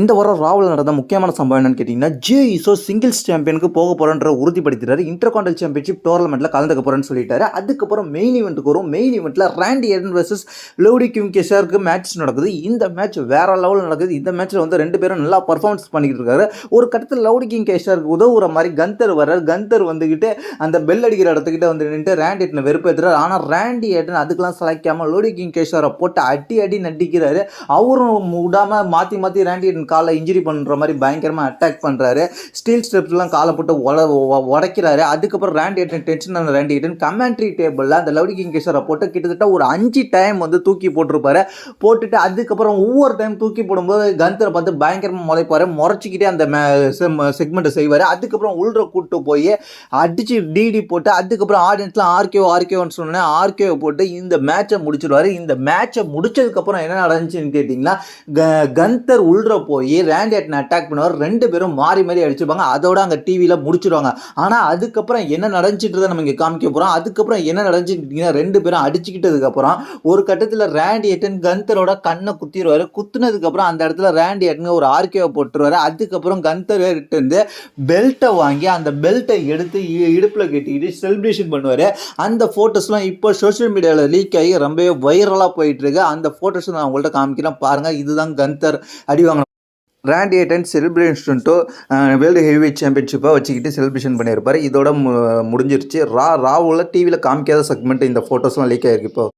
இந்த வாரம் ராவல் நடந்த முக்கியமான சம்பவம் என்னன்னு கேட்டிங்கன்னா ஜே இசோ சிங்கிள்ஸ் சாம்பியனுக்கு போக போகிறன்ற உறுதிப்படுத்திட்டாரு. இன்டர்காண்டல் சாம்பியன்ஷிப் டோர்னமெண்ட்டில் கலந்துக்க போகிறேன்னு சொல்லிட்டாரு. அதுக்கப்புறம் மெயின் இவெண்ட்டுக்கு வரும். மெயின் இவெண்ட்டில் ரேண்டி எடன் வர்சஸ் லோடி கிம் கேஷருக்கு மேட்ச் நடக்குது. இந்த மேட்ச் வேற லெவலில் நடக்குது. இந்த மேட்ச்சில் வந்து ரெண்டு பேரும் நல்லா பர்ஃபார்மன்ஸ் பண்ணிக்கிட்டு இருக்காரு. ஒரு கட்டத்தில் லவுடி கிங் கேஷருக்கு உதவுற மாதிரி கந்தர் வர்றார். கந்தர் வந்துக்கிட்டு அந்த பெல் அடிக்கிற இடத்துக்கிட்ட வந்து நின்று ரேண்டி எட்டனை வெறுப்பேற்றுறாரு ஆனால் ரேண்டி எட்டன் அதுக்கெல்லாம் சலைக்காமல் லோடி கிங் கேஷாரை போட்டு அடி அடி நடிக்கிறாரு. அவரும் விடாமல் மாற்றி மாற்றி ரேண்டி எட்டன் காலை இன்ஜுரி பண்ணுற மாதிரி பயங்கரமாக அட்டாக் பண்ணுறாரு ஸ்டீல் ஸ்டெப்ஸ்லாம் காலை போட்டு உட உடைக்கிறாரு. அதுக்கப்புறம் ரேண்டி ஏட்டன் டென்ஷன் ஆன ரேண்டி ஏட்டன் கமெண்ட்ரி டேபிளில் அந்த லவுடி கிங் போட்டு கிட்டத்தட்ட ஒரு அஞ்சு டைம் வந்து தூக்கி போட்டிருப்பாரு. போட்டுட்டு அதுக்கப்புறம் ஒவ்வொரு டைம் தூக்கி போடும்போது கந்தரை பார்த்து பயங்கரமாக முளைப்பார். முறைச்சிக்கிட்டே அந்த செக்மெண்ட்டை செய்வார். அதுக்கப்புறம் உள்ற கூட்டு போய் அடித்து டிடி போட்டு அதுக்கப்புறம் ஆடியன்ஸ்லாம் ஆர்கேஓ ஆர்கேஓன்னு சொன்னேன் ஆர்கேஓ போட்டு இந்த மேட்சை முடிச்சிடுவாரு இந்த மேட்சை முடிச்சதுக்கப்புறம் என்ன நடந்துச்சுன்னு கேட்டிங்கன்னா க- கந்தர் உள்ற போய் ரேண்டியட்னை அட்டாக் பண்ணுவார். ரெண்டு பேரும் மாறி மாறி அடிச்சுப்பாங்க அதோட அங்கே டிவியில் முடிச்சிடுவாங்க ஆனால் அதுக்கப்புறம் என்ன நடந்துச்சுட்டு நம்ம இங்கே காமிக்க போகிறோம் அதுக்கப்புறம் என்ன நடந்துச்சுன்னு கேட்டிங்கன்னா ரெண்டு பேரும் அடிச்சுக்கிட்டதுக்கப்புறம் ஒரு கட்டத்தில் ரேண்டி எட்டன் கந்தரோட கண்ணை குத்திடுவார் குத்துனதுக்கப்புறம் அந்த இடத்துல ரேண்டி எட்டன் ஒரு ஆர்கேவை போட்டுருவார். அதுக்கப்புறம் கந்தர் இருந்து பெல்ட்டை வாங்கி அந்த பெல்ட்டை எடுத்து இடுப்பில் கட்டிக்கிட்டு செலிப்ரேஷன் பண்ணுவார். அந்த ஃபோட்டோஸ்லாம் இப்போ சோஷியல் மீடியாவில் லீக் ஆகி ரொம்பவே வைரலாக போயிட்டுருக்கு அந்த ஃபோட்டோஸ் நான் உங்கள்கிட்ட காமிக்கிறேன். பாருங்கள் இதுதான் கந்தர். அடி வாங்கின ரேண்டி ஏட்டன் செலிப்ரேஷன்ட்டோ வேர்ல்டு ஹெவி சாம்பியன்ஷிப்பாக வச்சுக்கிட்டு செலிப்ரேஷன் பண்ணியிருப்பார். இதோட மு- முடிஞ்சிருச்சு. ரா ராவில் டிவியில் காமிக்காத செக்மெண்ட் இந்த ஃபோட்டோஸ்லாம் லீக் ஆகிருக்கு இப்போ.